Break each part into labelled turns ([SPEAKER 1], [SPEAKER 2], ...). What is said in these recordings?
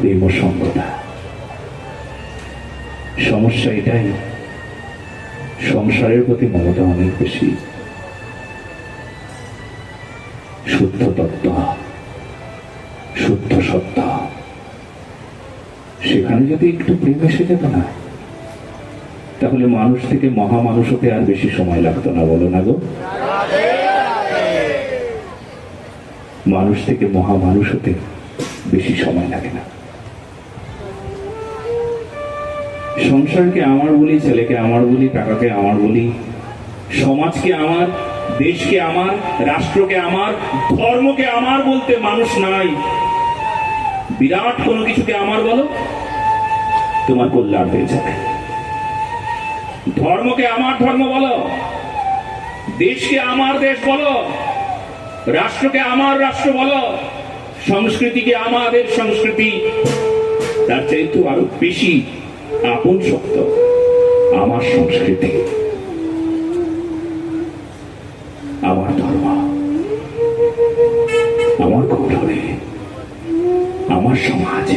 [SPEAKER 1] প্রেম ও সঙ্গটা সমস্যা এটাই, সংসারের প্রতি মমতা অনেক বেশি। শুদ্ধ তত্ত্ব, শুদ্ধ সত্য সেখানে যদি একটু প্রেম এসে যেত না, তাহলে মানুষ থেকে মহামানুষ হতে আর বেশি সময় লাগতো না, বলো না গো। মানুষ থেকে মহামানুষ হতে বেশি সময় লাগে না। সংসারকে আমার বলি, ছেলেকে আমার বলি, টাকাকে আমার বলি, সমাজকে আমার, দেশকে আমার, রাষ্ট্রকে আমার, ধর্মকে আমার বলতে মানুষ নাই। বিরাট কোনো কিছুকে আমার বলো, তোমার কল্যাণ হয়ে যাবে ধর্মকে আমার ধর্ম বলো, দেশকে আমার দেশ বলো, রাষ্ট্রকে আমার রাষ্ট্র বলো, সংস্কৃতিকে আমাদের সংস্কৃতি, তার চাইতে আরও বেশি আপন শব্দ আমার সংস্কৃতি। আমার ধর্ম, আমার গৌরবে, আমার সমাজ।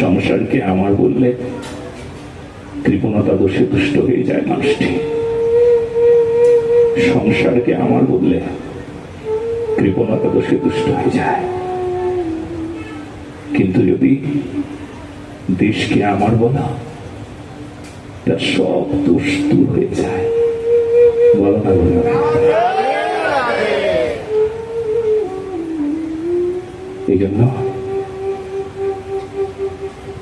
[SPEAKER 1] সংসারকে আমার বললে কৃপণতা দোষে দুষ্ট হয়ে যায় মানুষটি। সংসারকে আমার বললে কৃপণতা দোষে দুষ্ট হয়ে যায়। কিন্তু যদি দেশকে আমার বলা, তার সব দোষ দূর হয়ে যায়। বলো না, বলো এই জন্য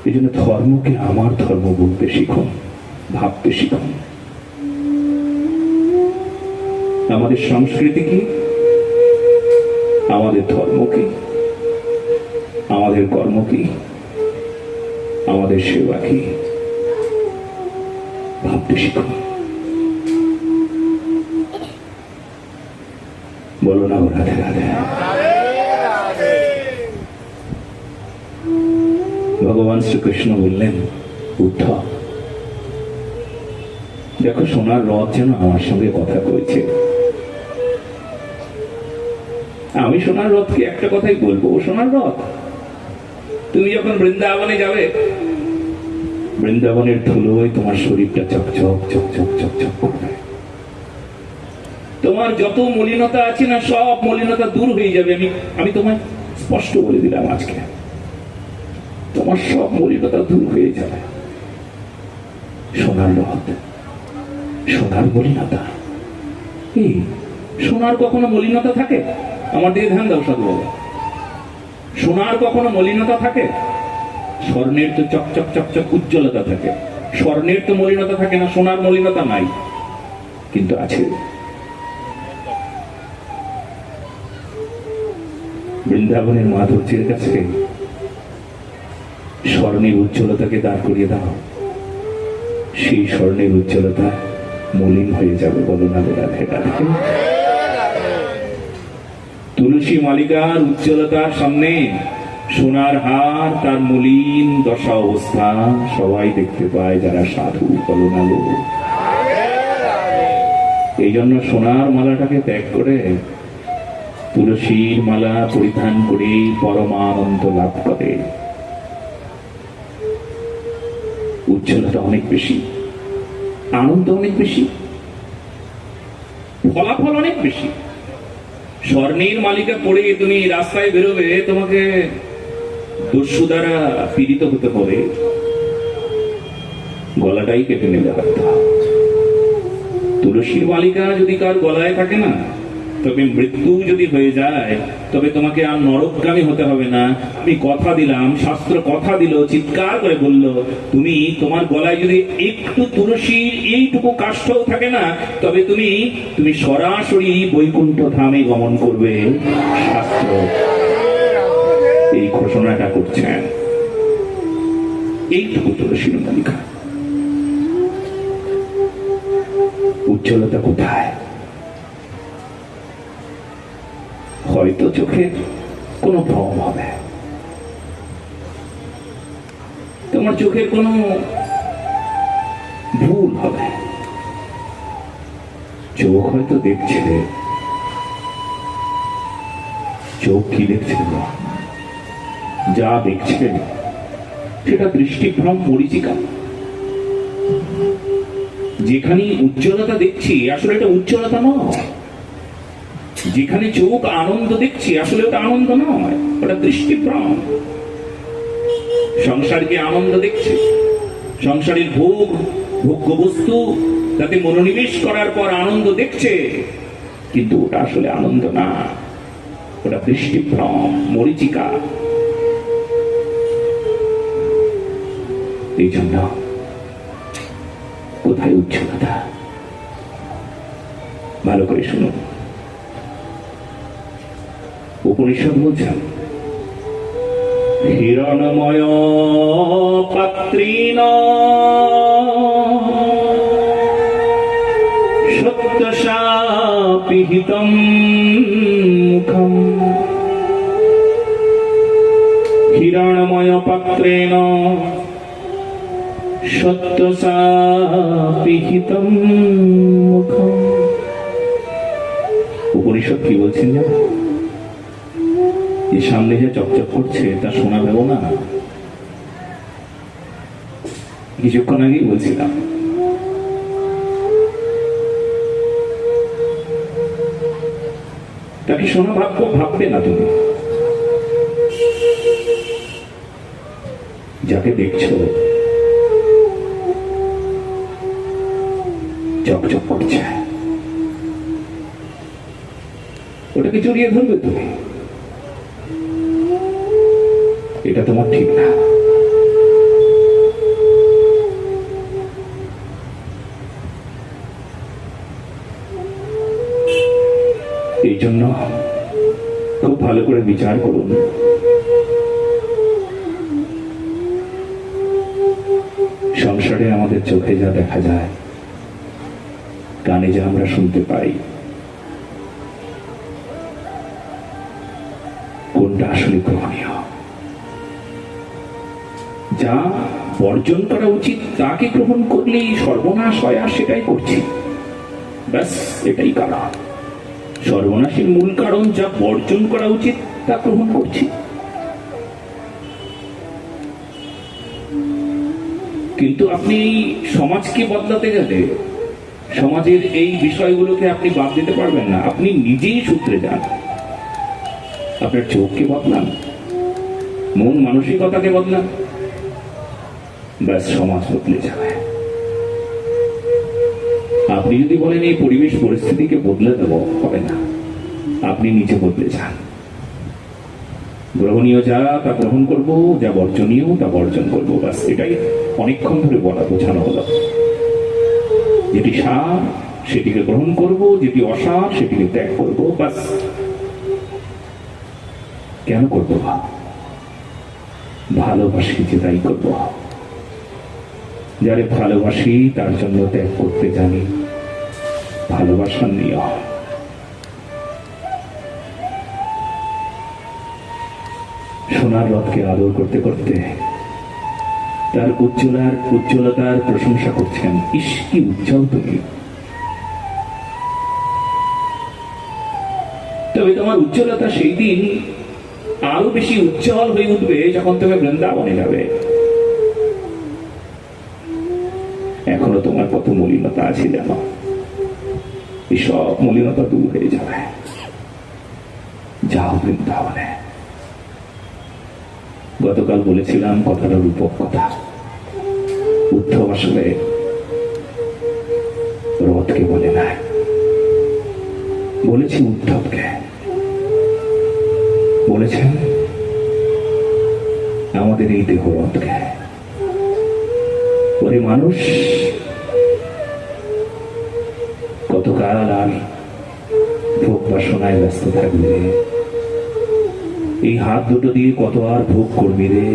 [SPEAKER 1] এই জন্য ধর্মকে আমার ধর্ম বলতে শিখুন, ভাবতে শিখুন। আমাদের সংস্কৃতি কি? আমাদের ধর্ম কি? আমাদের কর্ম কি? আমাদের সেবা কি? ভাবতে শিখুন। বলো না ও রাধে রাধে ভগবান শ্রীকৃষ্ণ বললেন উদ্ধব দেখো, সোনার রথ যেন আমার সঙ্গে কথা কয়েছে আমি সোনার রথকে একটা কথাই বলব, সোনার রথ। তুমি যখন বৃন্দাবনে যাবে, বৃন্দাবনের ধুলোয় তোমার শরীরটা চকচক চকচক চকচক করবে। তোমার যত মলিনতা আছে না, সব মলিনতা দূর হয়ে যাবে। আমি আমি তোমায় স্পষ্ট বলে দিলাম আজকে। তোমার সব মলিনতা দূর হয়ে যাবে। সোনার রথ, সোনার মলিনতা। এই, সোনার কখনো মলিনতা থাকে? আমার দিকে ধ্যান দাও সাধু বাবা। সোনার কখনো মলিনতা থাকে? স্বর্ণের তো চকচক চকচক উজ্জ্বলতা থাকে। স্বর্ণের তো মলিনতা থাকে না, সোনার মলিনতা নাই। কিন্তু আছে। বৃন্দাবনের মাধুর্যের কাছে স্বর্ণের উজ্জ্বলতাকে দাঁড় করিয়ে দাও। সেই স্বর্ণের উজ্জ্বলতা মলিন হয়ে যাবে বলো না রাধে রাধে। তুলসী মালিকার উজ্জ্বলতার সামনে সোনার হার, তার মলিন দশা অবস্থা সবাই দেখতে পায় যারা সাধু বলো না লোক এই জন্য সোনার মালাটাকে ত্যাগ করে তুলসীর মালা পরিধান করে পরমানন্দ লাভ করে। উজ্জ্বলতা অনেক বেশি, আনন্দ অনেক বেশি, ফলাফল অনেক বেশি। স্বর্ণের মালিকা পড়ে তুমি রাস্তায় বেরোবে, তোমাকে দস্যু দ্বারা পীড়িত হতে হবে। গলাটাই কেটে নেবে তুলসীর মালিকা যদি কার গলায় থাকে না, তবে মৃত্যু যদি হয়ে যায় তবে তোমাকে আর নরকগামী হতে হবে না। আমি কথা দিলাম, শাস্ত্র কথা দিল, চিৎকার করে বলল, তুমি তোমার গলায় যদি একটু তুলসীর এইটুকু কাষ্ঠও থাকে না, তবে তুমি তুমি সরাসরি বৈকুণ্ঠ ধামে গমন করবে। শাস্ত্র এই ঘোষণাটা করছেন। এইটুকু তুলসীর মালিকা উজ্জ্বলতা কোথায়? হয়তো চোখে কোনো ভ্রম হবে। তোমার চোখের কোনো ভুল হবে। চোখ হয়তো দেখছে চোখ কি দেখছে যা দেখছে সেটা দৃষ্টিভ্রম পরিচিকা। যেখানে উজ্জ্বলতা দেখছি, আসলে এটা উজ্জ্বলতা নয়। যেখানে চোখ আনন্দ দেখছি, আসলে ওটা আনন্দ নয়, ওটা দৃষ্টিভ্রম। সংসারকে আনন্দ দেখছে। সংসারের ভোগ ভোগ্য বস্তু তাতে মনোনিবেশ করার পর আনন্দ দেখছে, কিন্তু ওটা আসলে আনন্দ না। ওটা দৃষ্টিভ্রম, মরিচিকা। এই জন্য কোথায় উচ্ছলতা ভালো করে শুনুন। উপনিষদ বলছেন হিরণময় পাত্রীন সত্যশাপিহিতম মুখম। হিরণময় পাত্রেণ সত্যশাপিহিতম মুখম। উপনিষদ কি বলছেন জানো? এই সামনে যে চকচক করছে, তা শোনা গেল না? কিছুক্ষণ আগেই বলছিলাম। তাকে শোনা ভাববো, ভাববে না তুমি? যাকে দেখছ, চকচক করছে। ওটাকে জড়িয়ে ধরবে তুমি? এটা তোমার ঠিক না। এই জন্য খুব ভালো করে বিচার করুন। সংসারে আমাদের চোখে যা দেখা যায়, কানে যা আমরা শুনতে পাই, কোনটা আসলে গ্রহণীয়? যা বর্জন করা উচিত, তাকে গ্রহণ করলেই সর্বনাশ হয় আর সেটাই করছি। ব্যাস, এটাই কারণ সর্বনাশের মূল কারণ যা বর্জন করা উচিত, তা গ্রহণ করছি। কিন্তু আপনি এই সমাজকে বদলাতে গেলে, সমাজের এই বিষয়গুলোকে আপনি বাদ দিতে পারবেন না। আপনি নিজেই সূত্রে যান। আপনার চোখকে বদলান। মন মানসিকতাকে বদলান। ব্যাস, সমাজ বদলে যাবে। আপনি যদি বলেন এই পরিবেশ পরিস্থিতিকে বদলে দেব, হবে না। আপনি নিজে বদলে যান। গ্রহণীয় যা, তা গ্রহণ করব, যা বর্জনীয়, তা বর্জন করব, ব্যাস, এটাই অনেকক্ষণ ধরে বলা, বোঝানো হলো। যেটি সার, সেটিকে গ্রহণ করব, যেটি অসার, সেটিকে ত্যাগ করব, ব্যাস। কেন করব? ভালোবাসি যে তাই করব। যারে ভালোবাসি, তার জন্য ত্যাগ করতে জানি। ভালোবাসার নিয়ম সোনার রথকে আদর করতে করতে তার উজ্জ্বলার উজ্জ্বলতার প্রশংসা করছেন। ইস, কি উজ্জ্বল তুমি। তবে তোমার উজ্জ্বলতা সেই দিন আরও বেশি উজ্জ্বল হয়ে উঠবে যখন তুমি বৃন্দাবনে যাবে। এখনও তোমার কত মলিনতা আছে জানো? এই সব মলিনতা দূর হয়ে যাবে। যাও বৃন্দাবনে। গতকাল বলেছিলাম কথাটা রূপক কথা। উদ্ধব আসলে রথকে বলে নাই। বলেছি উদ্ধবকে। বলেছেন, আমাদের এই দেহ রথকে। ওরে মানুষ কতকাল আর ভোগ বাসনায় ব্যস্ত থাকবে? এই হাত দুটো দিয়ে কত আর ভোগ করবি রে?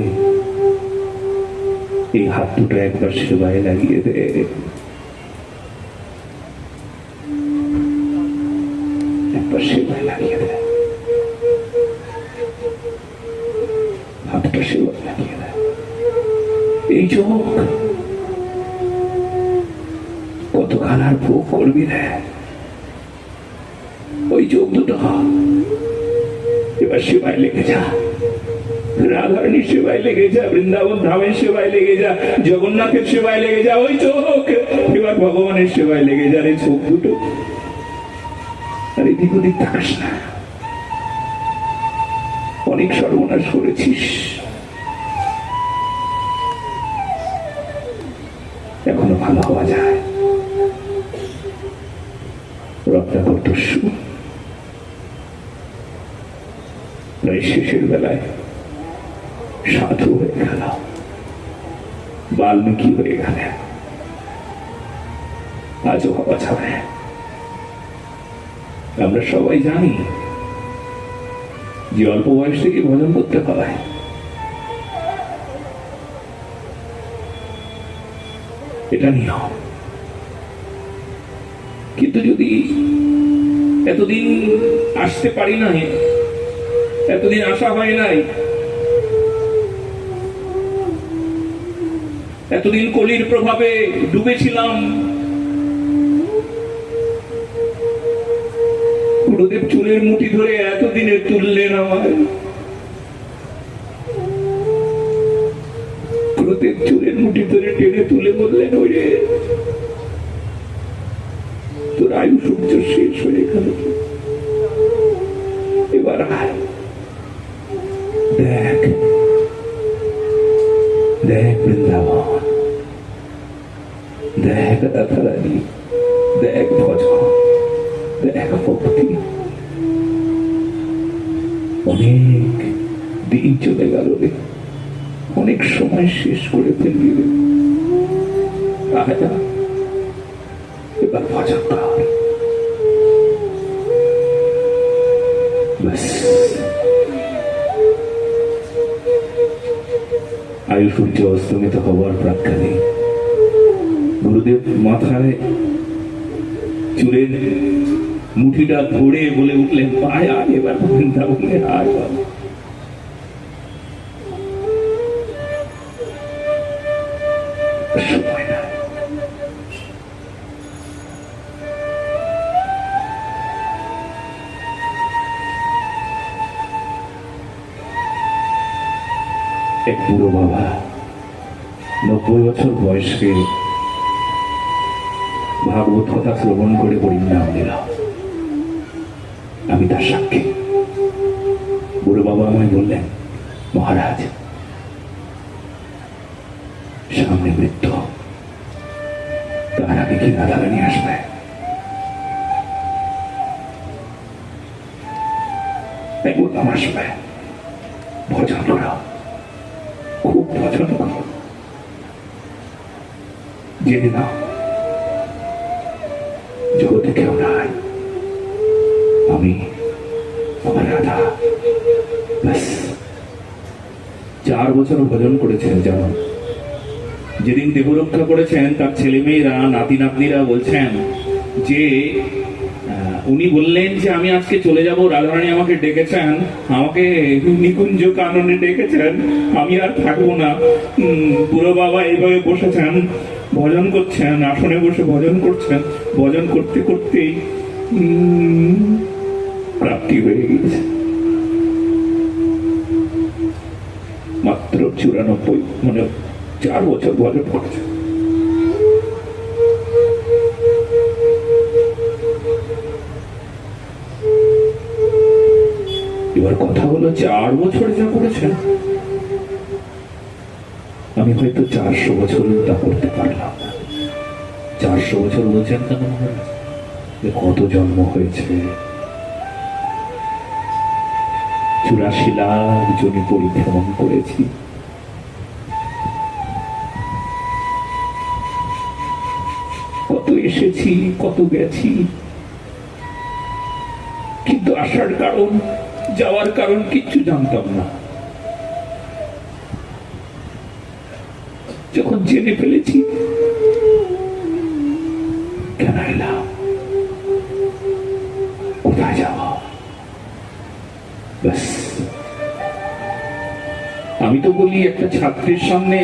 [SPEAKER 1] এই হাত দুটো একবার সেবায় লাগিয়ে দে। একবার সেবায় লাগিয়ে দে। হাতটা সেবায় লাগিয়ে দে। এই চোখ আর ভোগ করবি রে ওই চোখ দুটো এবার সেবায় লেগে যা। রাধারণীর সেবায় লেগে যা, বৃন্দাবন ধামের সেবায় লেগে যা, জগন্নাথের সেবায় লেগে যা, ওই চোখ এবার ভগবানের সেবায় লেগে যা রে চোখ দুটো। আর এদিক ওদিক থাকাস না। অনেক সর্বনাশ করেছিস। এখনও ভালো হওয়া যায়। দস্যু শেষের বেলায় সাধু হয়ে গেল বাল্মীকি হয়ে গেলেন আজও হওয়া যাবে আমরা সবাই জানি যে অল্প বয়স থেকে ভজন করতে হয়। এটা নিয়ম। কিন্তু যদি এতদিন আসতে পারি নাই। এতদিন আসা হয় নাই। এতদিন কলির প্রভাবে ডুবেছিলাম। গুরুদেব চুলের মুঠি ধরে এতদিনে তুললেন আমায়। গুরুদেব চুলের মুঠি ধরে টেনে তুলে বললেন, ওই রে, তোর আয়ু সূর্য শেষ হয়ে গেল। এবার দেখ। দেখ বৃন্দাবন। দেখ রাধারানী। দেখ ভজন দেখ ভক্তি। অনেক দিন চলে গেল রে। অনেক সময় শেষ করে ফেলবি রে। এবার ভজন কর। আয়ু সূর্য অস্তমিত হওয়ার প্রাক্কালে গুরুদেব মাথায় চুলের মুঠিটা ধরে বলে উঠলেন পায় আয়, এবার বৃন্দাবনে আয় বাবা। বুড়ো বাবা। নব্বই বছর বয়সকে ভাগবত কথা শ্রবণ করে পরিণাম দিল আমি তার সাক্ষী। বুড়ো বাবা আমায় বললেন, মহারাজ, সামনে মৃত্যু। তার আগে কি রাধারানী আসবে বললাম আসবে। ভজন করো খুব জেনে নাও জগতে কেউ নাই। আমি, আমার রাধা। ব্যাস। চার বছর ভজন করেছেন যেমন। যেদিন দেহ রক্ষা করেছেন, তার ছেলে মেয়েরা নাতি নাতনিরা বলছেন যে উনি বললেন যে, আমি আজকে চলে যাব রাধারানী আমাকে ডেকেছেন, আমাকে নিকুঞ্জ কাননে ডেকেছেন, আমি আর থাকব না। বুড়ো বাবা এইভাবে বসেছেন, ভজন করছেন, আসনে বসে ভজন করছেন, ভজন করতে করতেই প্রাপ্তি হয়ে গিয়েছে। মাত্র চুরানব্বই মানে চার বছর ভজন করেছে এবার কথা হলো চার বছর যা করেছেন। আমি হয়তো চারশো বছর তা করতে পারলাম চারশো বছর বলছেন কেন যে কত জন্ম হয়েছে? চুরাশি লাখ জমি পরিভ্রমণ করেছি। কত এসেছি, কত গেছি। কিন্তু আসার কারণ যাওয়ার কারণ কিচ্ছু জানতাম না। যখন জেনে ফেলেছি কেন এলাম কোথায় ব্যাস। আমি তো বলি, একটা ছাত্রের সামনে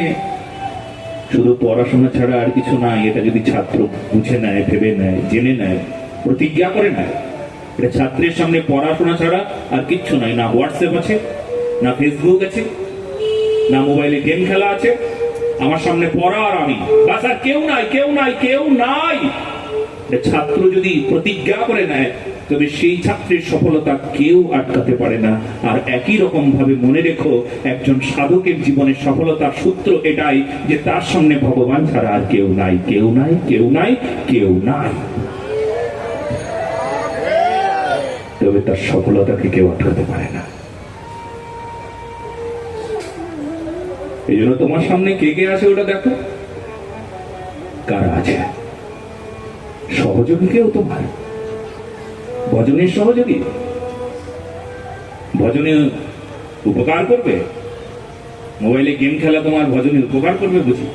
[SPEAKER 1] শুধু পড়াশোনা ছাড়া আর কিছু নাই। এটা যদি ছাত্র বুঝে নেয়, ভেবে নেয়, জেনে নেয়, প্রতিজ্ঞা করে নেয় এটা ছাত্রের সামনে পড়াশোনা ছাড়া আর কিচ্ছু নাই না হোয়াটসঅ্যাপ আছে, না ফেসবুক আছে, না মোবাইলে গেম খেলা আছে। আমার সামনে পড়া আর আমি। বাস আর কেউ নাই কেউ নাই কেউ নাই। ছাত্র যদি প্রতিজ্ঞা করে নেয়, তবে সেই ছাত্রের সফলতা কেউ আটকাতে পারে না। আর একই রকম ভাবে মনে রেখো, একজন সাধকের জীবনের সফলতার সূত্র এটাই যে তার সামনে ভগবান ছাড়া আর কেউ নাই কেউ নাই কেউ নাই কেউ নাই। তবে তার সফলতাকে কেউ আটকাতে পারে না। এই জন্য তোমার সামনে কে কে আছে ওটা দেখো। কারা আছে? সহযোগী কেউ তোমার? ভজনের সহযোগী? ভজনে উপকার করবে? মোবাইলে গেম খেলা তোমার ভজনে উপকার করবে বুঝি?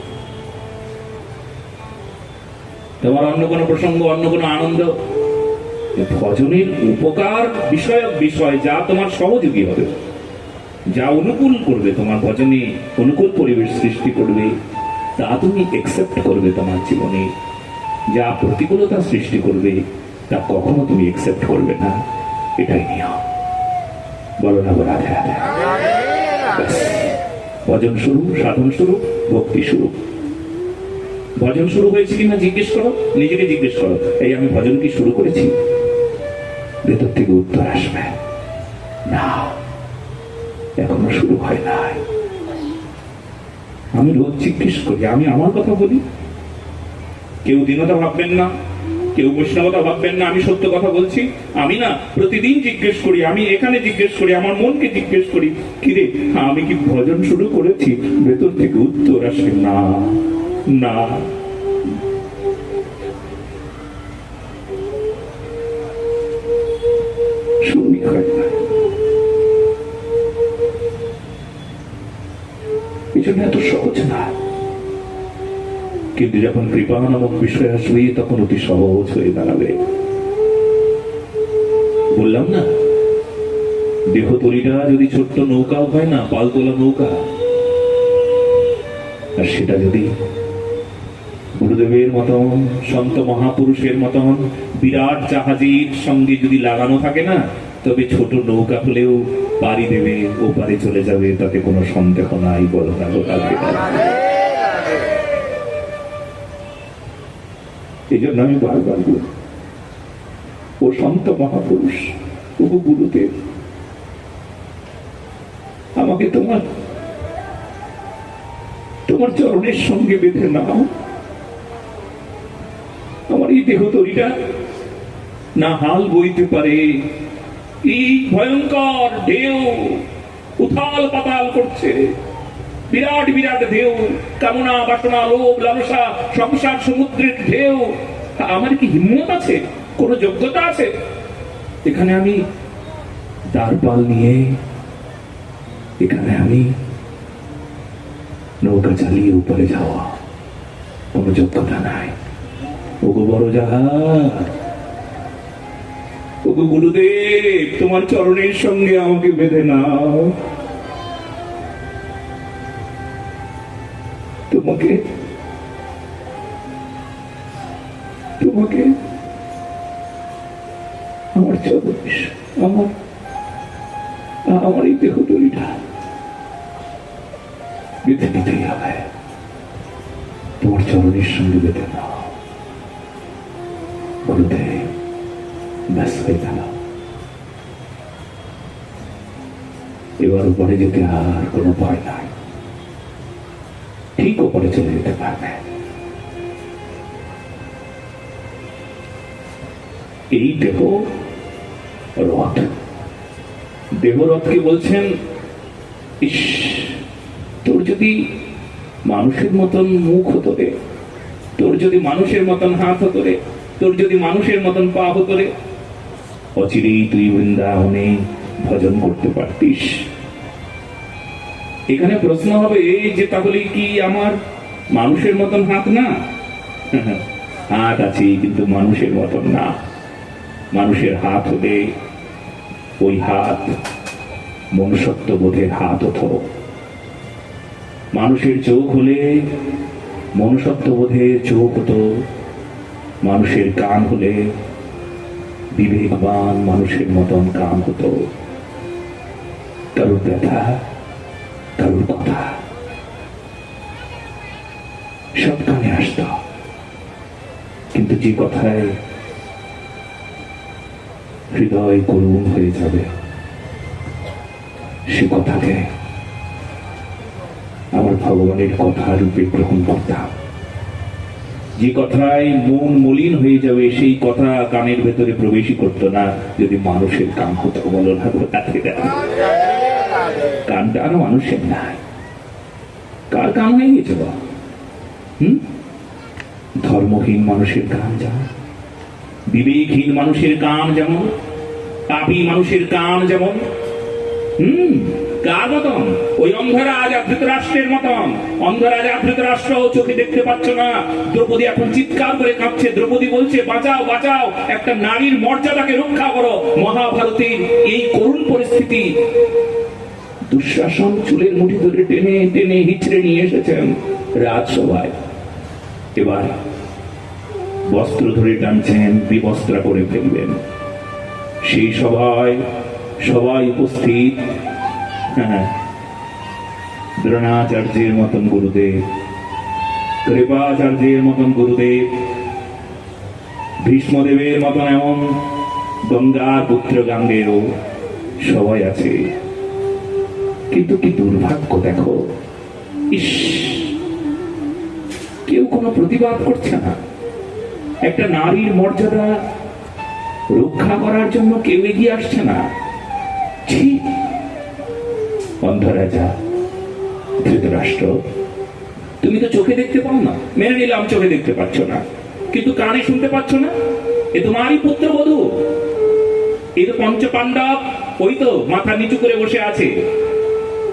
[SPEAKER 1] তোমার অন্য কোনো প্রসঙ্গ, অন্য কোনো আনন্দ ভজনের উপকার বিষয়ক বিষয় যা তোমার সহযোগী হবে, যা অনুকূল করবে, তোমার ভজনে অনুকূল পরিবেশ সৃষ্টি করবে, তা তুমি একসেপ্ট করবে তোমার জীবনে। যা প্রতিকূলতা সৃষ্টি করবে, তা কখনো তুমি একসেপ্ট করবে না। এটাই নিয়ম। বলো না রাধে রাধে। ভজন শুরু, সাধন শুরু, ভক্তি শুরু। ভজন শুরু হয়েছে কিনা জিজ্ঞেস করো, নিজেকে জিজ্ঞেস করো, এই আমি ভজন কি শুরু করেছি? ভেতর থেকে উত্তর আসবে। না এখনও শুরু হয় নাই। আমি রোজ জিজ্ঞেস করি, আমি আমার কথা বলি? কেউ দীনতা ভাববেন না, কেউ বৈষ্ণবতা ভাববেন না, আমি সত্য কথা বলছি? আমি না প্রতিদিন জিজ্ঞেস করি, আমি এখানে জিজ্ঞেস করি, আমার মনকে জিজ্ঞেস করি, কিরে, আমি কি ভজন শুরু করেছি? ভেতর থেকে উত্তর আসে না। না। জন্য এত সহজ না। কিন্তু যখন কৃপা নামক বিষয় আসবে, তখন অতি সহজ হয়ে দাঁড়াবে। বললাম না দেহ তরিটা যদি ছোট্ট নৌকাও হয় না পালতোলা নৌকা, আর সেটা যদি গুরুদেবের মতন, সন্ত মহাপুরুষের মতন বিরাট জাহাজের সঙ্গে যদি লাগানো থাকে না, তবে ছোট নৌকা হলেও পাড়ি দেবে, ওপারে চলে যাবে, তাতে কোনো সন্দেহ নাই, বলো না গো। এই জন্য আমি বারবার বলি, ও সন্ত মহাপুরুষ ও গুরুদেব, আমাকে তোমার তোমার চরণের সঙ্গে বেঁধে নাও আমার এই দেহ তরিটা না হাল বইতে পারে এই ভয়ঙ্কর ঢেউ, উথাল পাতাল করছে। বিরাট বিরাট ঢেউ, কামনা, বাসনা, লোভ, লালসা, সংসার, সমুদ্রের ঢেউ। আমার কি হিম্মত আছে? কোন যোগ্যতা আছে? এখানে আমি দ্বারপাল নিয়ে, এখানে আমি নৌকা চালিয়ে উপরে যাওয়া। কোনো যোগ্যতা নাই। ওগো বড় জাহাজ। ওগো গুরুদেব, তোমার চরণের সঙ্গে আমাকে বেঁধে নাও। তোমাকে তোমাকে আমার চরণ আমার আমার এই দেহ তরিটা বেঁধে নিতেই হবে। তোমার চরণের সঙ্গে বেঁধে নাও। গুরুদেব ব্যাস হয়ে গেল এবার উপরে যেতে আর কোনো ভয় নাই। ঠিক উপরে চলে যেতে পারবে। এই দেহ রথ। দেহরথকে বলছেন? ইস, তোর যদি মানুষের মতন মুখ হতো রে, তোর যদি মানুষের মতন হাত হতো রে, তোর যদি মানুষের মতন পা হতো রে অচিরেই তুই বৃন্দাবনে ভজন করতে পারতিস। এখানে প্রশ্ন হবে যে তাহলে কি আমার মানুষের মতন হাত না? হাত আছে কিন্তু মানুষের মতন না। মানুষের হাত হলে ওই হাত মনুষ্যত্ব বোধের হাত হতো মানুষের চোখ হলে মনুষ্যত্ব বোধের চোখ হতো মানুষের কান হলে বিবেকবান মানুষের মতন কাম হতো। তারুর ব্যথা তারুর কথা। সব কানে আসত। কিন্তু যে কথায় হৃদয় করুণ হয়ে যাবে, সে কথাকে আমার ভগবানের কথা রূপে গ্রহণ করতাম। যে কথায় মন মলিন হয়ে যাবে, সেই কথা কানের ভেতরে প্রবেশই করতো না। যদি মানুষের কান হতো, বলো না কানটা আরও মানুষের নাই কার কান হয়ে গেছে বা হুম? ধর্মহীন মানুষের কান যেমন। বিবেকহীন মানুষের কান যেমন। পাপী মানুষের কান যেমন। হুম? কার মতন। ওই মতন চোখে দেখতে পাচ্ছ না। দ্রৌপদী এখন চিৎকার করে কাঁপছে। দ্রৌপদী বলছে, বাঁচাও বাঁচাও, একটা নারীর মর্যাদাকে রক্ষা করো। মহাভারতের এই করুণ পরিস্থিতি। দুঃশাসন চুলের মুঠি ধরে টেনে টেনে হিচড়ে নিয়ে এসেছেন রাজসভায়। এবার বস্ত্র ধরে টানছেন, বিবস্ত্রা করে ফেলবেন। সেই সভায় সবাই উপস্থিত। দ্রোণাচার্যের মতন গুরুদেব কৃপাচার্যের মতন গুরুদেব ভীষ্মদেবের মতন এমন গঙ্গার পুত্র গাঙ্গেরও সবাই আছে কিন্তু কি দুর্ভাগ্য দেখো ইস কেউ কোনো প্রতিবাদ করছে না একটা নারীর মর্যাদা রক্ষা করার জন্য কেউ এগিয়ে আসছে না। ঠিক অন্ধরাজা, ধৃতরাষ্ট্র। তুমি তো চোখে দেখতে পাও না। মেনে নিলাম চোখে দেখতে পাচ্ছ না। কিন্তু কানে শুনতে পাচ্ছ না? এ তোমারই তো পঞ্চ পাণ্ডব ওই তো মাথা নিচু করে বসে আছে।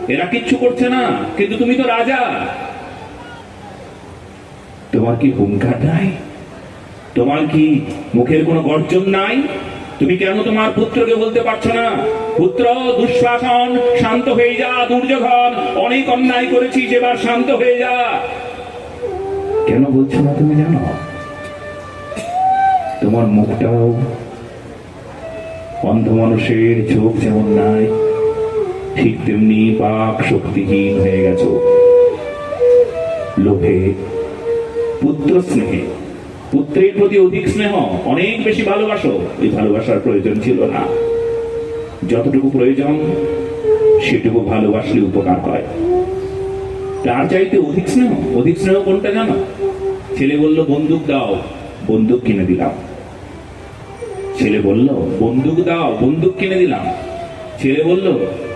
[SPEAKER 1] এরা কিচ্ছু করছে না, কিন্তু তুমি তো রাজা। তোমার কি হুঙ্কার নাই? তোমার কি মুখের কোনো গর্জন নাই? তুমি কেন তোমার পুত্রকে বলতে পারছ না? পুত্র দুঃশ্বাসন শান্ত হয়ে যা, দুর্যোধন। অনেক অন্যায় করেছিস এবার শান্ত হয়ে যা। কেন বলছো না তুমি জানো? তোমার মুখটাও অন্ধ মানুষের চোখ যেমন নাই, ঠিক তেমনি পাক শক্তিহীন হয়ে গেছ। লোভে পুত্র স্নেহে পুত্রের প্রতি অধিক স্নেহ, অনেক বেশি ভালোবাসো, ওই ভালোবাসার প্রয়োজন ছিল না। যতটুকু প্রয়োজন, সেটুকু ভালোবাসলে উপকার হয়। তার চাইতে অধিক স্নেহ অধিক স্নেহ কোনটা জানো? ছেলে বলল, বন্দুক দাও, বন্দুক কিনে দিলাম। ছেলে বলল, বন্দুক দাও, বন্দুক কিনে দিলাম। ছেলে বলল,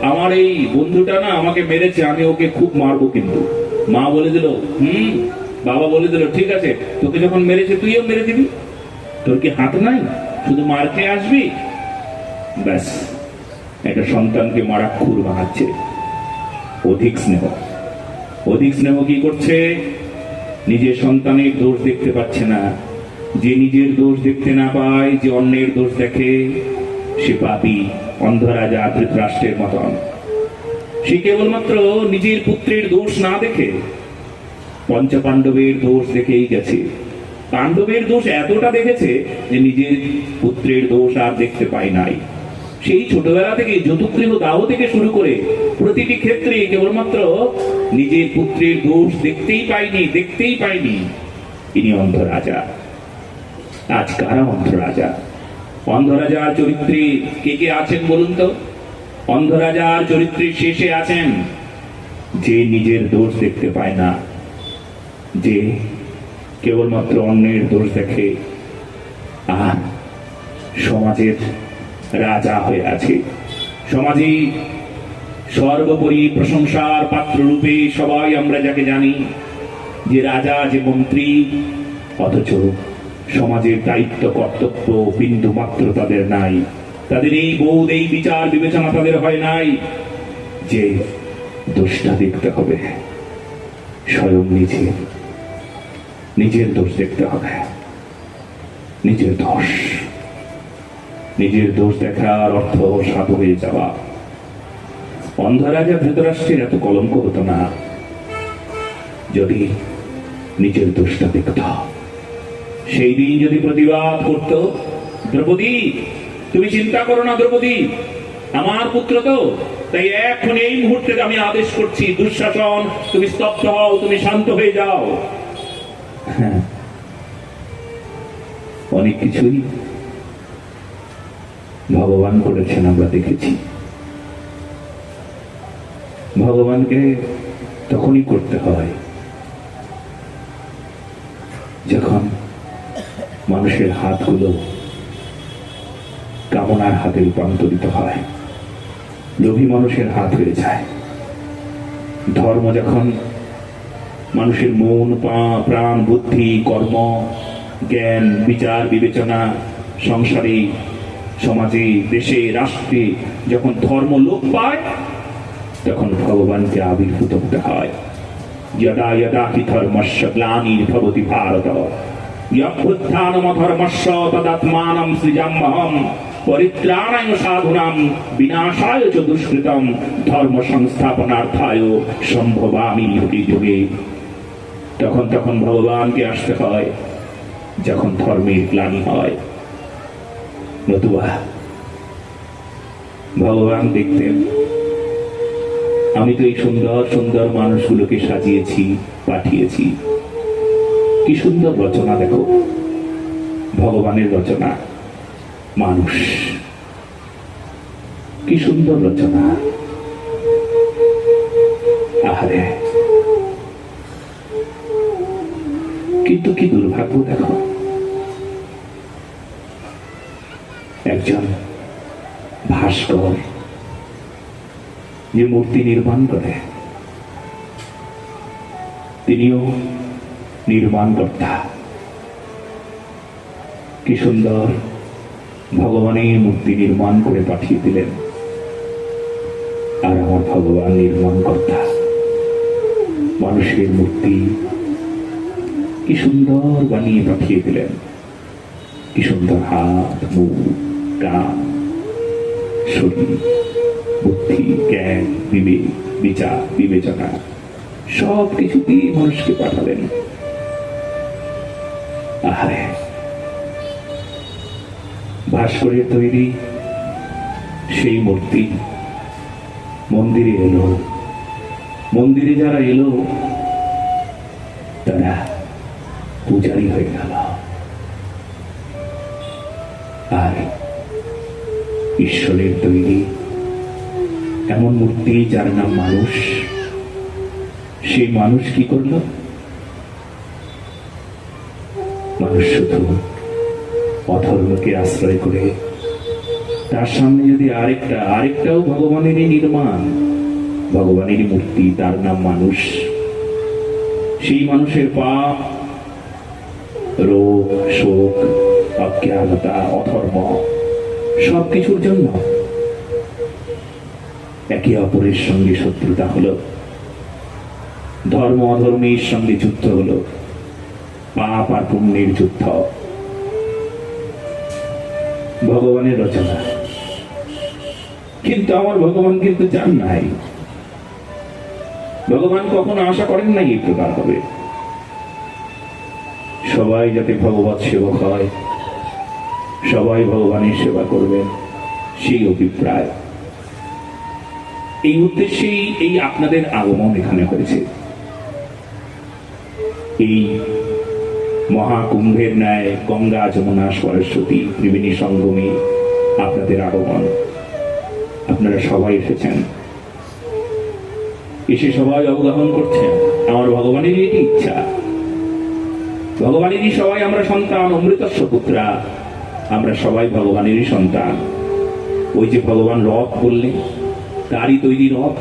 [SPEAKER 1] আমার এই বন্ধুটা না আমাকে মেরেছে, আমি ওকে খুব মারবো কিন্তু। মা বলে দিল, হুম বাবা বলে দিল, ঠিক আছে, তোকে যখন মেরেছে তুইও মেরে দিবি। তোর কি হাত নাই? শুধু মার খেয়ে আসবি? ব্যাস, একটা সন্তানকে মারা খুর বানাচ্ছে অধিক স্নেহ। অধিক স্নেহ কি করছে? নিজের সন্তানের দোষ দেখতে পাচ্ছে না। যে নিজের দোষ দেখতে না পায়, যে অন্যের দোষ দেখে, সে পাপি, অন্ধরাজা, ধৃতরাষ্ট্রের মতন। সে কেবলমাত্র নিজের পুত্রের দোষ না দেখে পঞ্চপাণ্ডবের দোষ দেখেই গেছে। পাণ্ডবের দোষ এতটা দেখেছে যে নিজের পুত্রের দোষ আর দেখতে পায় নাই। সেই ছোটবেলা থেকে যতুগৃহ দাহ থেকে শুরু করে প্রতিটি ক্ষেত্রে কেবলমাত্র নিজের পুত্রের দোষ দেখতেই পাইনি দেখতেই পাইনি ইনি অন্ধ রাজা আজ কারা অন্ধ রাজা অন্ধ রাজার চরিত্রে কে কে আছেন বলুন তো? অন্ধ রাজার চরিত্রের শেষে আছেন যে নিজের দোষ দেখতে পায় না। যে কেবলমাত্র অন্যের দোষ দেখে আর সমাজের রাজা হয়ে আছে। সমাজে সর্বোপরি প্রশংসার পাত্র রূপে সবাই আমরা যাকে জানি, যে রাজা, যে মন্ত্রী, অথচ সমাজের দায়িত্ব, কর্তব্য, বিন্দু মাত্র তাদের নাই। তাদের এই বোধ, এই বিচার, বিবেচনা তাদের হয় নাই যে দোষটা দেখতে হবে। স্বয়ং নিজে নিজের দোষ দেখতে হবে। নিজের দোষ। নিজের দোষ দেখার অর্থ সাধু হয়ে যাওয়া। অন্ধরাজা ধৃতরাষ্ট্রের এত কলঙ্ক হতো না। যদি নিজের দোষটা দেখত। সেই দিন যদি প্রতিবাদ করত, দ্রৌপদী, তুমি চিন্তা করো না দ্রৌপদী, আমার পুত্র তো, তাই এখন এই মুহূর্তে আমি আদেশ করছি, দুঃশাসন, তুমি স্তব্ধ হও, তুমি শান্ত হয়ে যাও। হ্যাঁ। অনেক কিছুই ভগবান করেছেন আমরা দেখেছি। ভগবানকে তখনই করতে হয় যখন মানুষের হাতগুলো কামনার হাতে রূপান্তরিত হয়, লোভী মানুষের হাত হয়ে যায়। ধর্ম যখন মানুষের মন প্রাণ, বুদ্ধি, কর্ম, জ্ঞান, বিচার, বিবেচনা, সংসারে, সমাজে, দেশে, রাষ্ট্রে, যখন ধর্ম লোপ পায়, তখন ভগবানকে আবির্ভূত হতে হয়। যদা যদা হি ধর্মস্য গ্লানির্ভবতি ভারত। যুত্থানমধর্মস্য তদাত্মানম সৃজাম্যহম পরিত্রাণায় সাধুনাম বিনাশায় চ দুষ্কৃতম ধর্ম সংস্থাপনার্থায় সম্ভবামি যুগে যুগে। তখন তখন ভগবানকে আসতে হয়, যখন ধর্মের গ্লানি হয়। নতুবা ভগবান দেখতেন, আমি তো এই সুন্দর সুন্দর মানুষগুলোকে সাজিয়েছি, পাঠিয়েছি। কি সুন্দর রচনা দেখো, ভগবানের রচনা, মানুষ। কি সুন্দর রচনা। কিন্তু কি দুর্ভাগ্য দেখো? একজন ভাস্কর যে মূর্তি নির্মাণ করে, তিনিও নির্মাণকর্তা। কি সুন্দর ভগবানের মূর্তি নির্মাণ করে পাঠিয়ে দিলেন। আর আমার ভগবান নির্মাণকর্তা, মানুষের মূর্তি কি সুন্দর বানিয়ে পাঠিয়ে দিলেন। কি সুন্দর হাত, মুখ, কান, শরীর, বুদ্ধি, জ্ঞান, বিবেক, বিচার, বিবেচনা সব কিছু দিয়ে মানুষকে পাঠালেন। আহারে ভাস্করের তৈরি, সেই মূর্তি, মন্দিরে এলো। মন্দিরে যারা এলো, তারা ঈশ্বরের তৈরি। এমন মূর্তি যার নাম মানুষ। সেই মানুষ কি করল? মানুষ শুধু অধর্মকে আশ্রয় করে। তার সামনে যদি আরেকটা, আরেকটাও ভগবানেরই নির্মাণ। ভগবানেরই মূর্তি, তার নাম মানুষ। সেই মানুষের পাপ, রোগ, শোক, অজ্ঞানতা, অধর্ম সবকিছুর জন্য। একে অপরের সঙ্গে শত্রুতা হলো। ধর্ম অধর্মের সঙ্গে যুদ্ধ হলো। পাপ আর পুণ্যের যুদ্ধ। ভগবানের রচনা। কিন্তু আমার ভগবান কিন্তু চান নাই। ভগবান কখনো আশা করেন নাই এই প্রকার হবে। সবাই যাতে ভগবত সেবক হয়। সবাই ভগবানের সেবা করবেন, সেই অভিপ্রায়। এই উদ্দেশ্যেই এই আপনাদের আগমন এখানে হয়েছে। এই মহাকুম্ভের ন্যায় গঙ্গা, যমুনা, সরস্বতী, ত্রিবেণী সঙ্গমে আপনাদের আগমন। আপনারা সবাই এসেছেন। এসে সবাই অবগাহন করছেন। আমার ভগবানেরই এটি ইচ্ছা। ভগবানেরই সবাই আমরা সন্তান অমৃতস্ব পুত্রা। আমরা সবাই ভগবানেরই সন্তান। ওই যে ভগবান রথ বললেন তারই তৈরি রথ,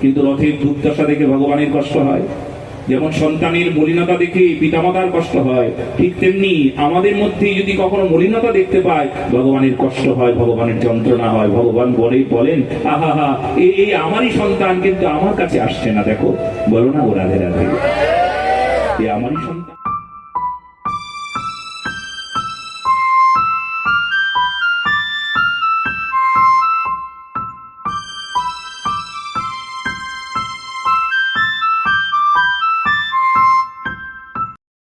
[SPEAKER 1] কিন্তু রথের দুর্দশা দেখে ভগবানের কষ্ট হয়। যেমন সন্তানের মলিনতা দেখে পিতামাতার কষ্ট হয়, ঠিক তেমনি আমাদের মধ্যে যদি কখনো মলিনতা দেখতে পায়, ভগবানের কষ্ট হয়, ভগবানের যন্ত্রণা হয়, ভগবান বলে, বলেন, আহা, হা এই আমারই সন্তান, কিন্তু আমার কাছে আসছে না। দেখো, বলো না ও রাধে রাধে। আমারই সন্তান।